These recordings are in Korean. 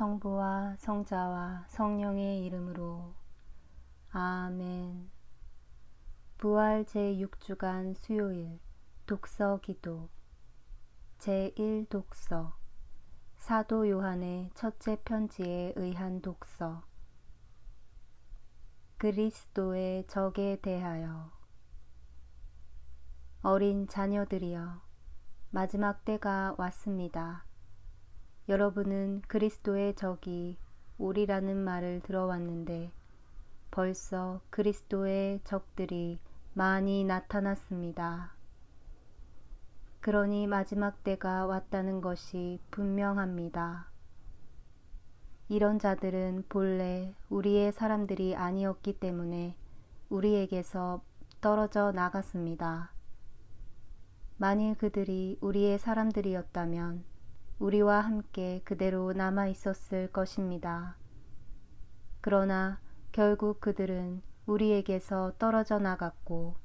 성부와 성자와 성령의 이름으로. 아멘. 부활 제6주간 수요일 독서 기도. 제1독서. 사도 요한의 첫째 편지에 의한 독서. 그리스도의 적에 대하여. 어린 자녀들이여 마지막 때가 왔습니다. 여러분은 그리스도의 적이 우리라는 말을 들어왔는데 벌써 그리스도의 적들이 많이 나타났습니다. 그러니 마지막 때가 왔다는 것이 분명합니다. 이런 자들은 본래 우리의 사람들이 아니었기 때문에 우리에게서 떨어져 나갔습니다. 만일 그들이 우리의 사람들이었다면 우리와 함께 그대로 남아 있었을 것입니다. 그러나 결국 그들은 우리에게서 떨어져 나갔고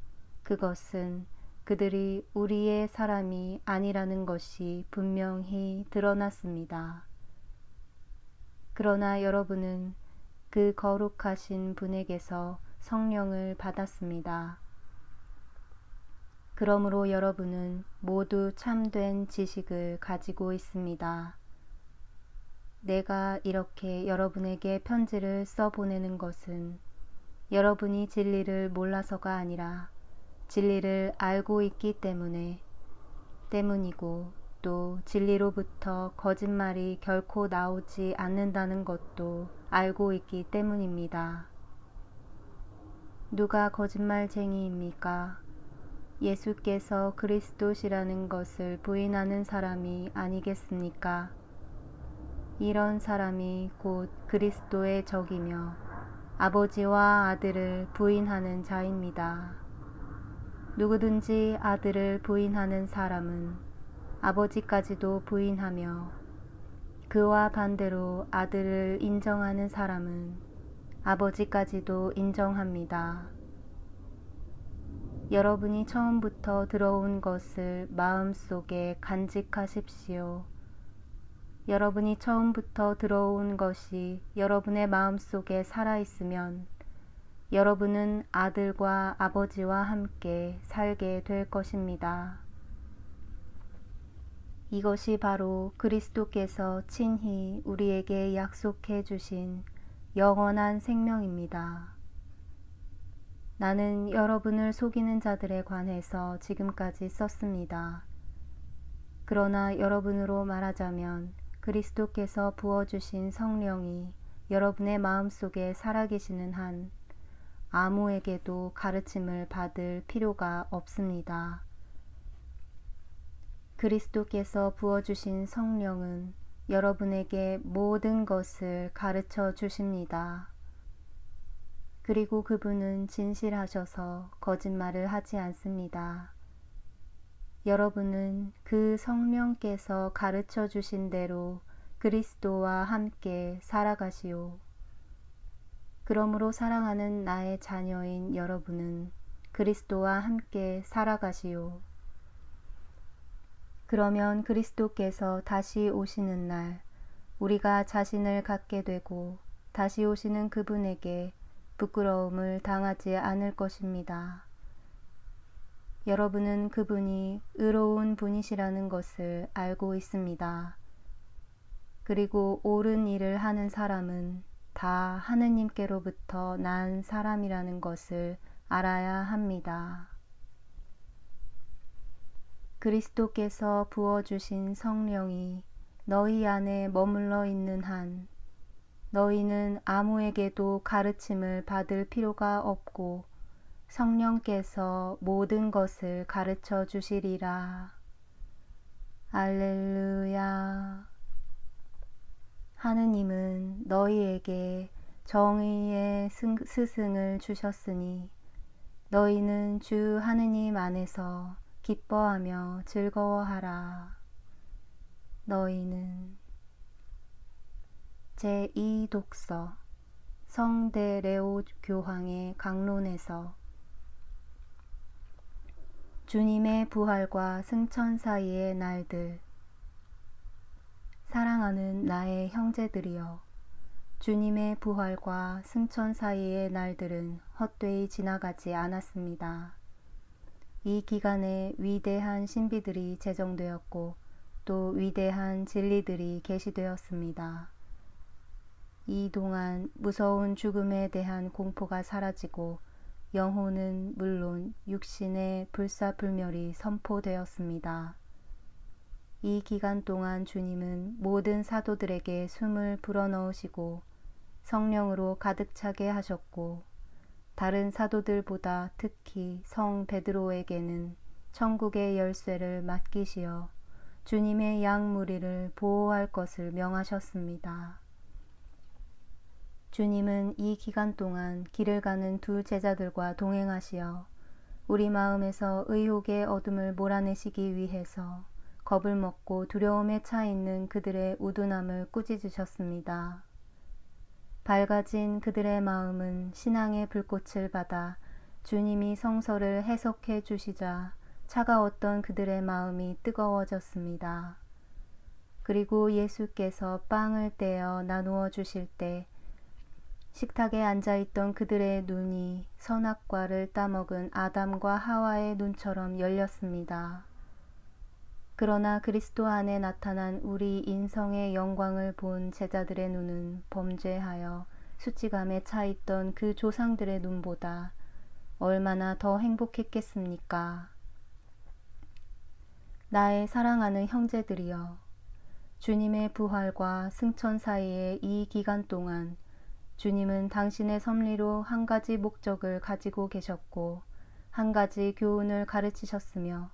그것은 그들이 우리의 사람이 아니라는 것이 분명히 드러났습니다. 그러나 여러분은 그 거룩하신 분에게서 성령을 받았습니다. 그러므로 여러분은 모두 참된 지식을 가지고 있습니다. 내가 이렇게 여러분에게 편지를 써 보내는 것은 여러분이 진리를 몰라서가 아니라 진리를 알고 있기 때문에 때문이고 또 진리로부터 거짓말이 결코 나오지 않는다는 것도 알고 있기 때문입니다. 누가 거짓말쟁이입니까? 예수께서 그리스도시라는 것을 부인하는 사람이 아니겠습니까? 이런 사람이 곧 그리스도의 적이며 아버지와 아들을 부인하는 자입니다. 누구든지 아들을 부인하는 사람은 아버지까지도 부인하며 그와 반대로 아들을 인정하는 사람은 아버지까지도 인정합니다. 여러분이 처음부터 들어온 것을 마음속에 간직하십시오. 여러분이 처음부터 들어온 것이 여러분의 마음속에 살아있으면 여러분은 아들과 아버지와 함께 살게 될 것입니다. 이것이 바로 그리스도께서 친히 우리에게 약속해 주신 영원한 생명입니다. 나는 여러분을 속이는 자들에 관해서 지금까지 썼습니다. 그러나 여러분으로 말하자면 그리스도께서 부어주신 성령이 여러분의 마음속에 살아계시는 한 아무에게도 가르침을 받을 필요가 없습니다. 그리스도께서 부어주신 성령은 여러분에게 모든 것을 가르쳐 주십니다. 그리고 그분은 진실하셔서 거짓말을 하지 않습니다. 여러분은 그 성령께서 가르쳐 주신 대로 그리스도와 함께 살아가시오. 그러므로 사랑하는 나의 자녀인 여러분은 그리스도와 함께 살아가시오. 그러면 그리스도께서 다시 오시는 날 우리가 자신을 갖게 되고 다시 오시는 그분에게 부끄러움을 당하지 않을 것입니다. 여러분은 그분이 의로운 분이시라는 것을 알고 있습니다. 그리고 옳은 일을 하는 사람은 다 하느님께로부터 난 사람이라는 것을 알아야 합니다. 그리스도께서 부어주신 성령이 너희 안에 머물러 있는 한 너희는 아무에게도 가르침을 받을 필요가 없고 성령께서 모든 것을 가르쳐 주시리라. 알렐루야. 하느님은 너희에게 정의의 스승을 주셨으니 너희는 주 하느님 안에서 기뻐하며 즐거워하라. 너희는 제2독서 성대 레오 교황의 강론에서 주님의 부활과 승천 사이의 날들 사랑하는 나의 형제들이여 주님의 부활과 승천 사이의 날들은 헛되이 지나가지 않았습니다. 이 기간에 위대한 신비들이 제정되었고 또 위대한 진리들이 계시되었습니다. 이 동안 무서운 죽음에 대한 공포가 사라지고 영혼은 물론 육신의 불사불멸이 선포되었습니다. 이 기간 동안 주님은 모든 사도들에게 숨을 불어넣으시고 성령으로 가득 차게 하셨고 다른 사도들보다 특히 성 베드로에게는 천국의 열쇠를 맡기시어 주님의 양 무리를 보호할 것을 명하셨습니다. 주님은 이 기간 동안 길을 가는 두 제자들과 동행하시어 우리 마음에서 의혹의 어둠을 몰아내시기 위해서 겁을 먹고 두려움에 차 있는 그들의 우둔함을 꾸짖으셨습니다. 밝아진 그들의 마음은 신앙의 불꽃을 받아 주님이 성서를 해석해 주시자 차가웠던 그들의 마음이 뜨거워졌습니다. 그리고 예수께서 빵을 떼어 나누어 주실 때 식탁에 앉아있던 그들의 눈이 선악과를 따먹은 아담과 하와의 눈처럼 열렸습니다. 그러나 그리스도 안에 나타난 우리 인성의 영광을 본 제자들의 눈은 범죄하여 수치감에 차 있던 그 조상들의 눈보다 얼마나 더 행복했겠습니까? 나의 사랑하는 형제들이여, 주님의 부활과 승천 사이의 이 기간 동안 주님은 당신의 섭리로 한 가지 목적을 가지고 계셨고 한 가지 교훈을 가르치셨으며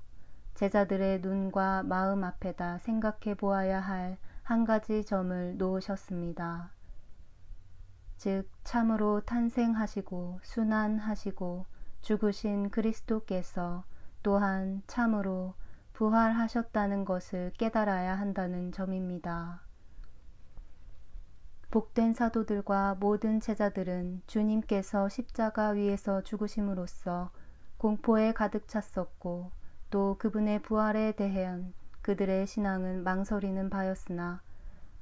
제자들의 눈과 마음 앞에다 생각해 보아야 할 한 가지 점을 놓으셨습니다. 즉, 참으로 탄생하시고 순환하시고 죽으신 그리스도께서 또한 참으로 부활하셨다는 것을 깨달아야 한다는 점입니다. 복된 사도들과 모든 제자들은 주님께서 십자가 위에서 죽으심으로써 공포에 가득 찼었고 또 그분의 부활에 대한 그들의 신앙은 망설이는 바였으나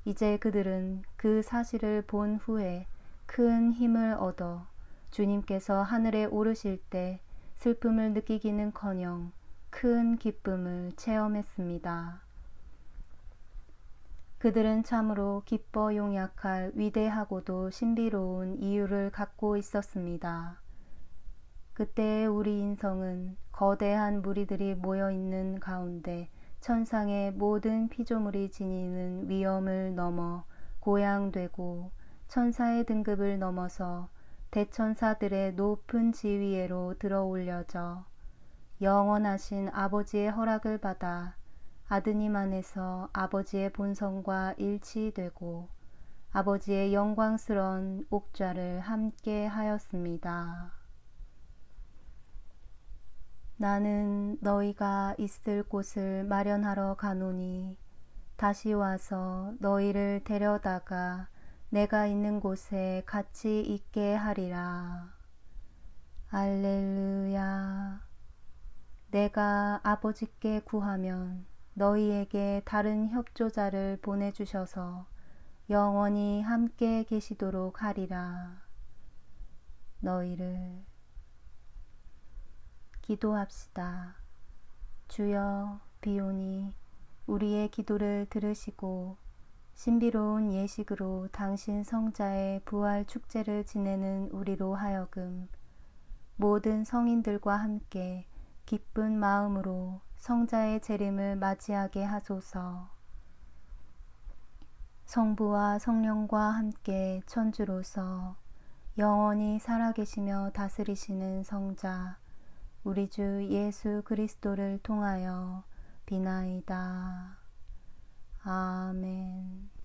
이제 그들은 그 사실을 본 후에 큰 힘을 얻어 주님께서 하늘에 오르실 때 슬픔을 느끼기는 커녕 큰 기쁨을 체험했습니다. 그들은 참으로 기뻐 용약할 위대하고도 신비로운 이유를 갖고 있었습니다. 그때의 우리 인성은 거대한 무리들이 모여 있는 가운데 천상의 모든 피조물이 지니는 위험을 넘어 고양되고 천사의 등급을 넘어서 대천사들의 높은 지위에로 들어 올려져 영원하신 아버지의 허락을 받아 아드님 안에서 아버지의 본성과 일치되고 아버지의 영광스러운 옥좌를 함께 하였습니다. 나는 너희가 있을 곳을 마련하러 가노니 다시 와서 너희를 데려다가 내가 있는 곳에 같이 있게 하리라. 알렐루야. 내가 아버지께 구하면 너희에게 다른 협조자를 보내주셔서 영원히 함께 계시도록 하리라. 너희를 기도합시다. 주여 비오니 우리의 기도를 들으시고 신비로운 예식으로 당신 성자의 부활 축제를 지내는 우리로 하여금 모든 성인들과 함께 기쁜 마음으로 성자의 재림을 맞이하게 하소서. 성부와 성령과 함께 천주로서 영원히 살아계시며 다스리시는 성자, 우리 주 예수 그리스도를 통하여 비나이다. 아멘.